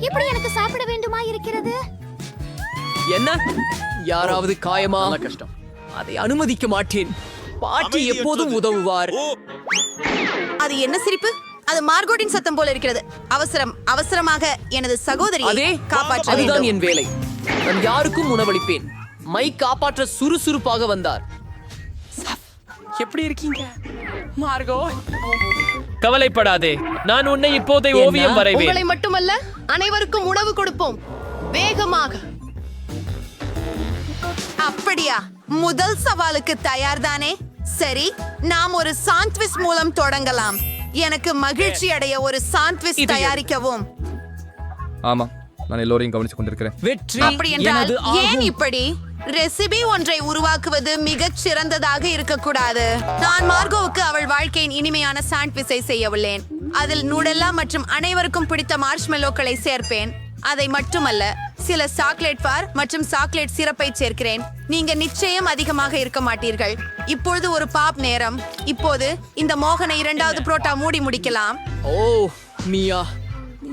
இப்படி எனக்கு சாப்பிட வேண்டுமா இருக்கிறது? என்ன? யாராவது காயமா? கஷ்டம். அதை அனுமதிக்க மாட்டேன். பாட்டி எப்போதும் உதவுவார். அது என்ன சிரிப்பு? அது மார்கோட்டின் சத்தம் போல இருக்கிறது. அவசரம் அவசரமாக எனது சகோதரியை காப்பாற்ற அதுதான் என் வேலை. நான் யாருக்கும் உணவளிப்பேன். மை காப்பாற்ற சுறுசுறுப்பாக வந்தார். எப்படி இருக்கீங்க? மார்கோ. கவலைப்படாதே. நான் உன்னை இப்போதை ஓவியம் வரைவேன். உங்களை மட்டுமல்ல அனைவருக்கும் உணவு கொடுப்போம். வேகமாக. அப்படியா? முதல் சவாலுக்கு தயார்தானே? சரி நாம் ஒரு சாண்ட்விச் மூலம் தொடங்கலாம். எனக்கு மகிழ்ச்சி அடைய ஒரு சாண்ட்விச் தயாரிக்கவும். ஆமா நான் எல்லோரையும் கவனிச்சு கொண்டிருக்கிறேன். வெற்றி அப்படி என்றால் ஏன். இப்படி? ரெசிபி ஒன்றை உருவாக்குவது மிகச் சிறந்ததாக இருக்கக்கூடாது. நான் மார்கோவுக்கு அவள் வாழ்க்கையின் இனிமையான சாண்ட்விச்சை செய்ய உள்ளேன். அதில் நூடெல்லா மற்றும் அனைவருக்கும் பிடித்த மார்ஷ்மெல்லோக்களை சேர்ப்பேன். அதை மட்டுமல்ல சில சாக்லேட் பார் மற்றும் சாக்லேட் சிறப்பை சேர்க்கிறேன். நீங்க நிச்சயம் அதிகமாக இருக்க மாட்டீர்கள். இப்பொழுது ஒரு பாப் நேரம். இப்போது இந்த மோகனை இரண்டாவது புரோட்டா மூடி முடிக்கலாம். ஓ மியா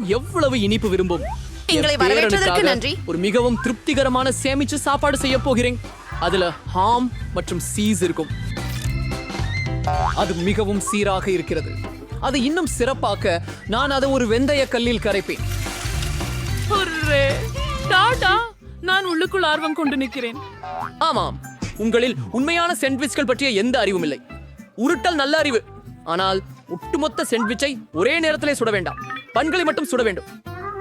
எவ்வளவு இனிப்பு விரும்பும். எங்களை வரவேற்றதற்கு நன்றி. ஒரு மிகவும் திருப்திகரமான சேமிச்சு சாப்பாடு செய்ய போகிறேன். அதுல ஹாம் மற்றும் சீஸ் இருக்கும். அது மிகவும் சீராக இருக்கிறது. அது இன்னும் சிறப்பாக்க நான் அதை ஒரு வெந்தய கல்லில் கரைப்பேன். டாடா நான் உள்ளுக்குள் ஆர்வம் கொண்டு நிற்கிறேன். ஆமாம் உங்களில் உண்மையான சாண்ட்விச்கள் பற்றிய எந்த அறிவும் இல்லை. உருட்டல் நல்ல அறிவு. ஆனால் ஒட்டுமொத்த சாண்ட்விச்சை ஒரே நேரத்திலே சுட வேண்டாம். பன்களை மட்டும் சுட வேண்டும்.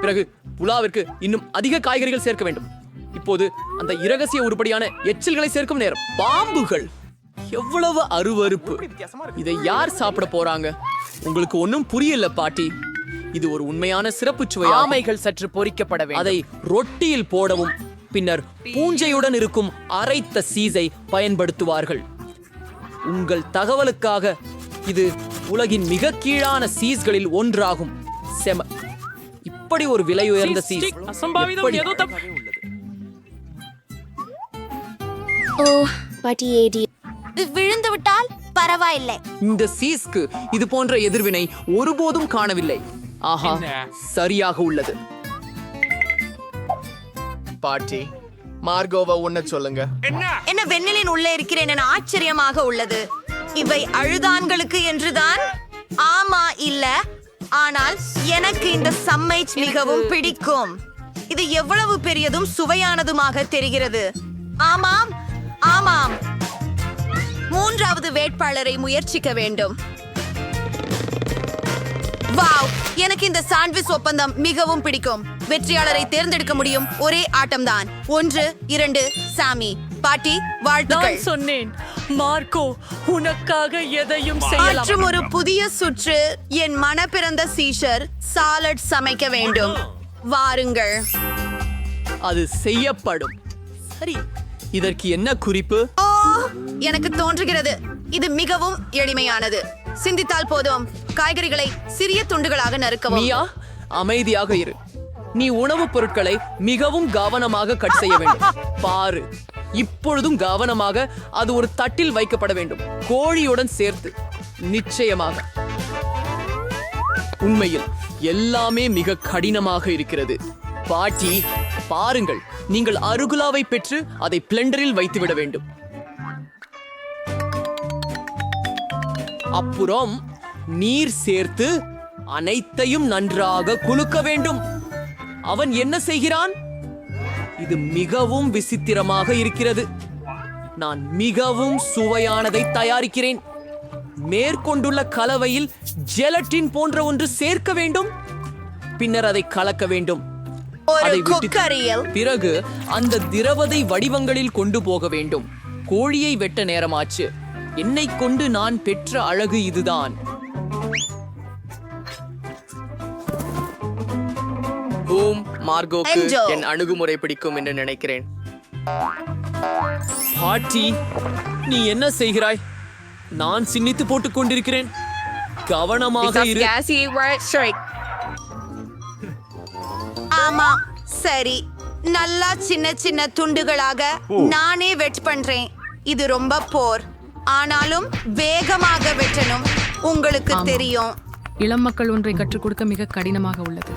பிறகு புலாவிற்கு இன்னும் அதிக காய்கறிகள் சேர்க்க வேண்டும். இப்போது அந்த இரகசிய உருப்படியான எச்சில்களை சேர்க்கும் நேரம். பாம்புகள். எவ்வளவு அருவருப்பு இதை யார் சாப்பிட போறாங்க? உங்களுக்கு ஒன்றும் புரியல பாட்டி. இது ஒரு உண்மையான சிறப்பு சுவை ஆமைகள் சற்று பொரிக்கப்பட வேண்டும். அதை ரொட்டியில் போடவும் பின்னர் பூஞ்சையுடன் இருக்கும் அரைத்த சீஸை பயன்படுத்துவார்கள். உங்கள் தகவலுக்காக இது உலகின் மிக கீழான சீஸ்களில் ஒன்றாகும். செம. இப்படி ஒரு விலை உயர்ந்த சீஸ். ஓ பாட்டி ஏடி. விழுந்து விட்டால்? பரவாயில்லை. இந்த சீஸ்க்கு இது போன்ற எதிர்வினை ஒருபோதும் காணவில்லை. ஆஹா சரியாக உள்ளது. பாட்டி மார்கோவை உன்ன சொல்லுங்க. என்ன வெண்ணிலின் உள்ளே இருக்கிறேன் என ஆச்சரியமாக உள்ளது. இவை அழுதான்களுக்கு என்றுதான்? ஆமா இல்ல. ஆனால் எனக்கு இந்த சம்மைச் மிகவும் பிடிக்கும். இது எவ்வளவு பெரியதும் சுவையானதுமாக தெரிகிறது. ஆமாம் ஆமாம். மூன்றாவது வேட்பாளரை முயற்சிக்க வேண்டும். வாவ்! எனக்கு இந்த சாண்ட்விச் ஒப்பந்தம் மிகவும் பிடிக்கும். வெற்றியாளரை தேர்ந்தெடுக்க முடியும் ஒரே ஆட்டம்தான். ஒன்று இரண்டு சாமி. பாட்டி வாழ்த்துக்கள். சொன்னேன். மார்க்கோ உனக்காக எதையும் செய்யலாம். மற்றும் ஒரு புதிய சுற்று என் மனப்பிறந்த சீஷர் சாலட் சமைக்க வேண்டும். வாருங்கள். அது செய்யப்படும். சரி இதற்கு என்ன குறிப்பு? ஓ எனக்கு தோன்றுகிறது. இது மிகவும் எளிமையானது. சிந்தித்தால் போதும். காய்கறிகளை சிறிய துண்டுகளாக நறுக்கவும். மியா அமைதியாக இரு. நீ உணவுப் பொருட்களை மிகவும் கவனமாக கட் செய்ய வேண்டும். பாரு இப்பொழுதும் கவனமாக அது ஒரு தட்டில் வைக்கப்பட வேண்டும். கோழியுடன் சேர்த்து நிச்சயமாக. உண்மையில் எல்லாமே மிக கடினமாக இருக்கிறது. பாட்டி பாருங்கள். நீங்கள் அருகுலாவை பெற்று அதை பிளெண்டரில் வைத்துவிட வேண்டும். அப்புறம் நீர் சேர்த்து அனைத்தையும் நன்றாக குலுக்க வேண்டும். அவன் என்ன செய்கிறான்? இது மிகவும் விசித்திரமாக இருக்கிறது. நான் மிகவும் சுவையானதை தயாரிக்கிறேன். மேற்கொண்டுள்ள கலவையில் ஜெலட்டின் போன்ற ஒன்று சேர்க்க வேண்டும். பின்னர் அதை கலக்க வேண்டும். பிறகு அந்த திரவதை வடிவங்களில் கொண்டு போக வேண்டும். கோழியை வெட்ட நேரமாச்சு. என்னை கொண்டு நான் பெற்ற அழகு இதுதான். Boom மார்கோக்கு Enjoy. என் அணுகுமுறை பிடிக்கும் என்று நினைக்கிறேன். பாட்டி நீ என்ன செய்கிறாய்? நான் சின்னித்து போட்டுக் கொண்டிருக்கிறேன். கவனமாக இரு. ஆமா சரி. நல்லா சின்ன சின்ன துண்டுகளாக நானே வெட் பண்றேன். இது ரொம்ப போர். ஆனாலும் வேகமாக வெட்டணும். உங்களுக்கு தெரியும். இளம் மக்கள் ஒன்றை கற்றுக் கொடுக்க மிக கடினமாக உள்ளது.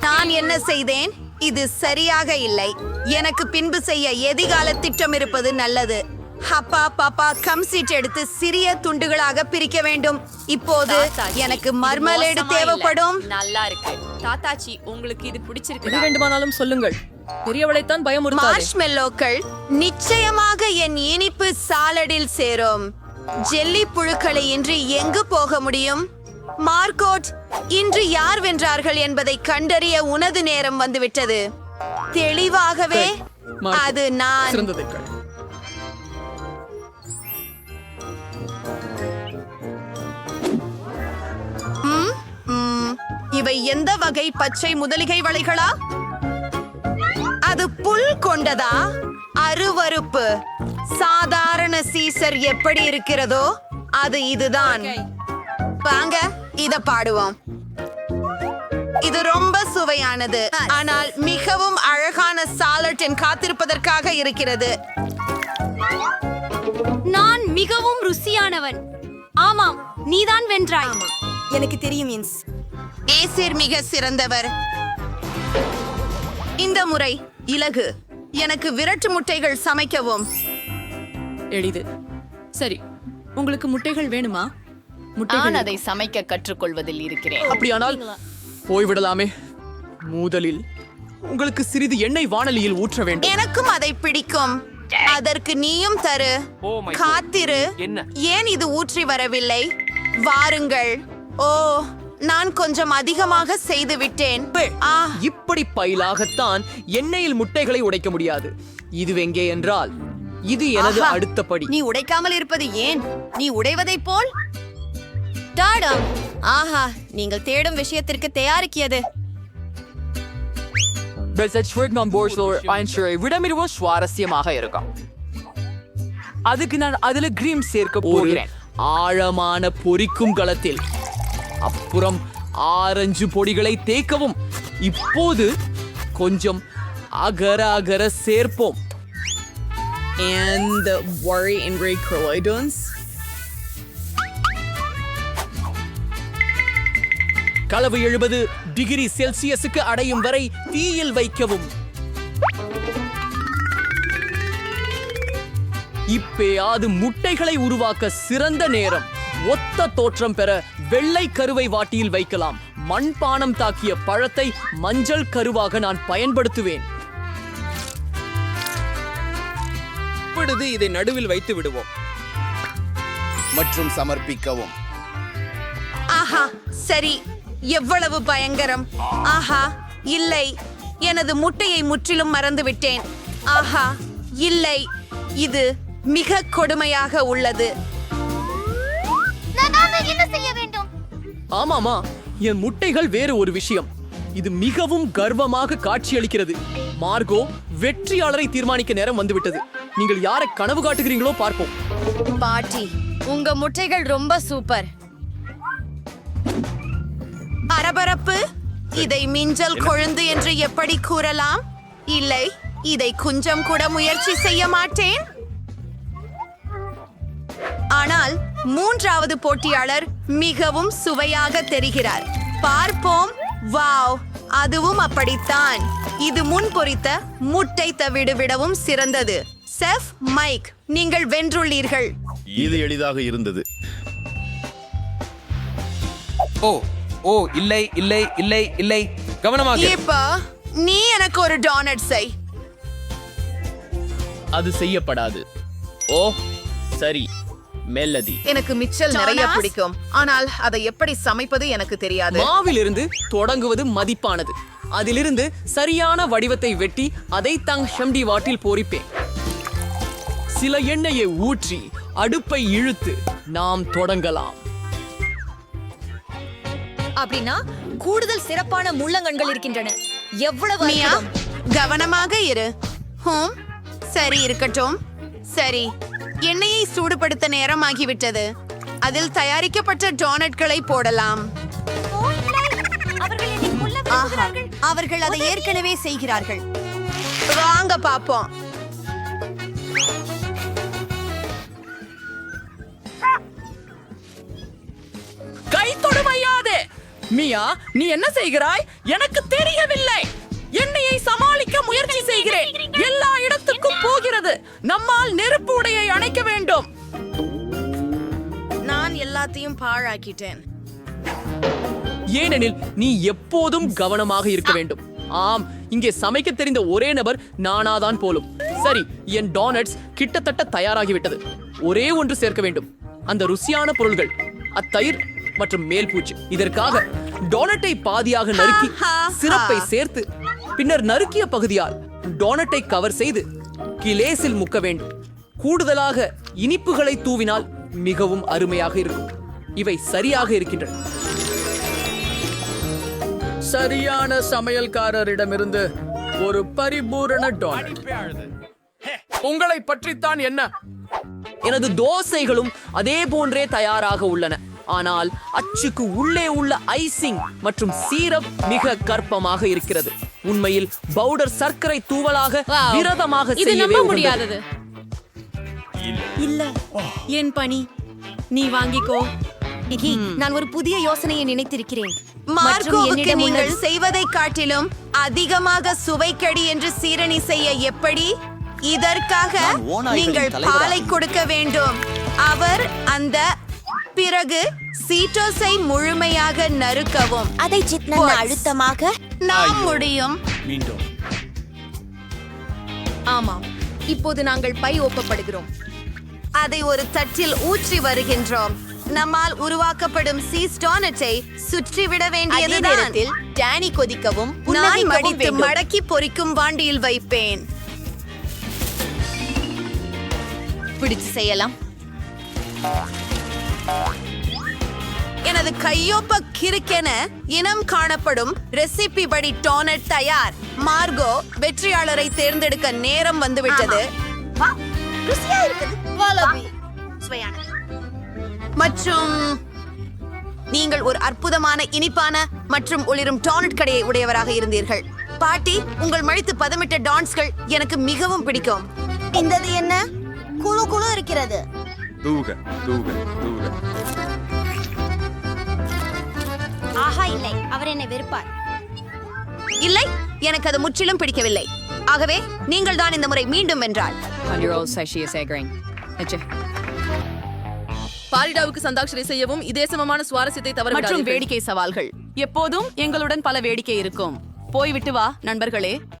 நான் என்ன செய்தேன்? இது சரியாக இல்லை. எனக்கு பின்பு செய்ய எதிர்கால திட்டம் இருப்பது நல்லது. ஹப்பா பாப்பா கம் சீட் எடுத்து சிறிய துண்டுகளாக பிரிக்க வேண்டும். இப்போது எனக்கு மர்மலேடு தேவைப்படும். நல்லா இருக்கு. தாத்தாச்சி உங்களுக்கு இது எது பிடிச்சிருக்கு வேண்டுமானாலும் சொல்லுங்கள். பெரியவளைத்தான் பயமுறுத்தாதே. மார்ஷ்மெல்லோக்கள் நிச்சயமாக என் இனிப்பு சாலடில் சேரும். ஜெல்லி புழுக்களை இன்றி எங்கு போக முடியும்? மார்க்கோட் இன்று யார் வென்றார்கள் என்பதை கண்டறிய உனது நேரம் வந்துவிட்டது. தெளிவாகவே அது நான். இவை எந்த வகை பச்சை முதலிகை வளைகளா? புல் கொண்டதா? அருவருப்பு. சாதாரண சீசர் எப்படி இருக்கிறதோ அது இதுதான். வாங்க இத பாடுவோம். இது ரொம்ப சுவையானது ஆனால் மிகவும் அழகான சாலட் என் காத்திருப்பதற்காக இருக்கிறது. நான் மிகவும் ருசியானவன். ஆமாம் நீதான் வென்றாய். எனக்கு தெரியும் இன்ஸ். ஏசிர் மிக சிறந்தவர். இந்த முறை இலகு. எனக்கு விரட்டு முட்டைகள் சமைக்கவும். எளிது. சரி உங்களுக்கு முட்டைகள் வேணுமா? நான் முட்டைகள் அதை சமைக்க கற்றுக்கொள்வதில் இருக்கிறேன். அப்படியானால் போய்விடலாமே. முதலில் உங்களுக்கு சிறிது எண்ணெய் வாணலியில் ஊற்ற வேண்டும். எனக்கும் அதை பிடிக்கும். அதற்கு நீயும் தரு. காத்திரு. ஏன் இது ஊற்றி வரவில்லை? வாருங்கள். ஓ நான் கொஞ்சம் அதிகமாக செய்து விட்டேன். ஆ. இப்படி பயிலாகத்தான் எண்ணெயில் முட்டைகளை உடைக்க முடியாது. இது எங்கே என்றால் இது எனது. அடுத்த படி. நீ உடைக்காமல் இருப்பது ஏன்? நீ உடைவதைப் போல். டாடம் ஆஹா நீங்கள் தேடும் விஷயத்திற்கு தயாரிக்கியது. விடமிருவும் சுவாரஸ்யமாக இருக்கும். அதுக்கு நான் அதுல கிரீம் சேர்க்க போகிறேன். ஆழமான பொரிக்கும் களத்தில் அப்புறம் ஆரஞ்சு பொடிகளை தேய்க்கவும். இப்போது கொஞ்சம் அகர அகர சேர்ப்போம். And the worry and ray. களவு எழுபது டிகிரி செல்சியஸுக்கு அடையும் வரை தீயில் வைக்கவும். இப்பேயாது முட்டைகளை உருவாக்க சிறந்த நேரம். ஒத்த தோற்றம் பெற வெள்ளை கருவை வாட்டியில் வைக்கலாம். மண்பானம் தாக்கிய பழத்தை மஞ்சள் கருவாக நான் பயன்படுத்துவேன். இப்பொழுது இதை நடுவில் வைத்து விடுவோம். மற்றும் சமர்ப்பிக்கவும். ஆஹா சரி. எவ்வளவு பயங்கரம். ஆஹா இல்லை. எனது முட்டையை முற்றிலும் மறந்துவிட்டேன். ஆஹா இல்லை. இது மிக கொடுமையாக உள்ளது. என்ன செய்ய ஆமாமா என் முட்டைகள் வேறு ஒரு விஷயம். இது மிகவும் கர்வமாக காட்சியளிக்கிறது. மார்கோ வெற்றியாளரை தீர்மானிக்க நேரம் வந்துவிட்டது. நீங்கள் யாரை கனவு காட்டுகிறீங்களோ பார்ப்போம். பாட்டி உங்க முட்டைகள் ரொம்ப சூப்பர். பரபரப்பு இதை மிஞ்சல் கொழுந்து என்று எப்படி கூறலாம்? இல்லை இதை கொஞ்சம் கூட முயற்சி செய்ய மாட்டேன். ஆனால் மூன்றாவது போட்டியாளர் மிகவும் சுவையாக தெரிகிறார். பார்ப்போம். வாவ். அதுவும் அப்படித்தான். இது முன் பொரித்த முட்டை தவிடு விடவும் சிறந்தது. செஃப் மைக் நீங்கள் வென்றுள்ளீர்கள். இது எளிதாக இருந்தது. ஓ ஓ இல்லை இல்லை இல்லை இல்லை. கவனமாக. இப்ப நீ எனக்கு ஒரு டோனட் செய். அது செய்யப்படாது. ஓ சரி. மெல்லதி. எனக்கு மிச்சல் நிறைய? பிடிக்கும். ஆனால் அதை எப்படி சமைப்பது எனக்கு தெரியாது. மாவிலிருந்து தொடங்குவது மதிப்பானது. அதிலிருந்து சரியான வடிவத்தை வெட்டி அதை தங் ஷம்டி வாட்டில் பொரிப்பேன் சில எண்ணெயை ஊற்றி அடுப்பை இழுத்து நாம் தொடங்கலாம். அப்படின்னா கூடுதல் சிறப்பான முள்ளங்கண்கள் இருக்கின்றன. எவ்வளவு கவனமாக இரு. ஹோம் சரி இருக்கட்டும். சரி. எண்ணெயை சூடுபடுத்த நேரமாகிவிட்டது. அதில் தயாரிக்கப்பட்ட டோனட்களை போடலாம். அவர்கள் அதை ஏற்கனவே செய்கிறார்கள். வாங்க பாப்போம். கை தொடுமையாதே மியா நீ என்ன செய்கிறாய்? எனக்கு தெரியவில்லை. எண்ணெயை சமா முயற்சி செய்கிறேன். எல்லா இடத்துக்கும் போகிறது. நம்மால் நெருப்பு உடையை அணைக்க வேண்டும். நான் எல்லாத்தையும் பாழாக்கிட்டேன். ஏனெனில் நீ எப்போதும் கவனமாக இருக்க வேண்டும். ஆம் இங்கே சமைக்க தெரிந்த ஒரே நபர் நானாதான் போலும். சரி என் டோனட்ஸ் கிட்டத்தட்ட தயாராகிவிட்டது. ஒரே ஒன்று சேர்க்க வேண்டும். அந்த ருசியான பொருள்கள் அத்தயிர் மற்றும் மேல் பூச்சு. இதற்காக டோனட்டை பாதியாக நறுக்கி சிறப்பை சேர்த்து பின்னர் நறுக்கிய பகுதியால் டோனட்டை கவர் செய்து கிலேஸில் முக்க வேண்டும். கூடுதலாக இனிப்புகளை தூவினால் மிகவும் அருமையாக இருக்கும். இவை சரியாக இருக்கின்றன. சரியான சமையல்காரரிடமிருந்து ஒரு பரிபூரண டோனட். உங்களை பற்றித்தான் என்ன? எனது தோசைகளும் அதே போன்றே தயாராக உள்ளன. ஆனால் அச்சுக்கு உள்ளே உள்ள ஐசிங் மற்றும் சீரப் மிக கற்பமாக இருக்கிறது. உண்மையில் பவுடர் சர்க்கரை தூவலாக விரதமாக இது செய்யவே. முடியாதது. இல்ல. என் பணி. நீ வாங்கிக்கோ. நான் ஒரு புதிய யோசனையை நினைத்திருக்கிறேன். மார்க்கோவுக்கு நீங்கள் செய்வதை காட்டிலும் அதிகமாக சுவைக்கடி என்று சீரணி செய்ய எப்படி? இதற்காக நீங்கள் பாலை கொடுக்க வேண்டும். அவர் அந்த பிறகு சீட்டோஸை முழுமையாக நறுக்கவும். அதை சித்னன் Works. அழுத்தமாக நாம் முடியும். ஆமாம். இப்போது நாங்கள் பை ஒப்பப்படுகிறோம். அதை ஒரு தட்டில் ஊற்றி வருகின்றோம். நம்மால் உருவாக்கப்படும் சீஸ் டோனட்டை சுற்றி விட அதே வேண்டியதுதான் நேரத்தில் டேனி கொதிக்கவும் நான் மடித்து. மடக்கி பொரிக்கும் வாண்டியில் வைப்பேன். பிடிச்சு செய்யலாம். எனது கையொப்ப கிறுக்கென இனம் காணப்படும் ரெசிபி படி டோனட் தயார். மார்கோ வெற்றியாளரை தேர்ந்தெடுக்க நேரம் வந்துவிட்டது. மற்றும் நீங்கள் ஒரு அற்புதமான இனிப்பான மற்றும் ஒளிரும் டோனட் கடையை உடையவராக இருந்தீர்கள். பாட்டி உங்கள் மழித்து பதமிட்ட டான்ஸ்கள் எனக்கு மிகவும் பிடிக்கும். இந்தது என்ன? குழு குழு இருக்கிறது. தூக தூக தூக. ஆஹா இல்லை. அவர் என்னை வெறுப்பார். இல்லை எனக்கு அது முற்றிலும் பிடிக்கவில்லை. ஆகவே நீங்கள் தான் இந்த முறை மீண்டும் வென்றால். பாரிடாவுக்கு சந்தாட்சரை செய்யவும் இதே சமமான சுவாரஸ்யத்தை தவிர மற்றும் வேடிக்கை சவால்கள். எப்போதும் எங்களுடன் பல வேடிக்கை இருக்கும். போய்விட்டு வா நண்பர்களே.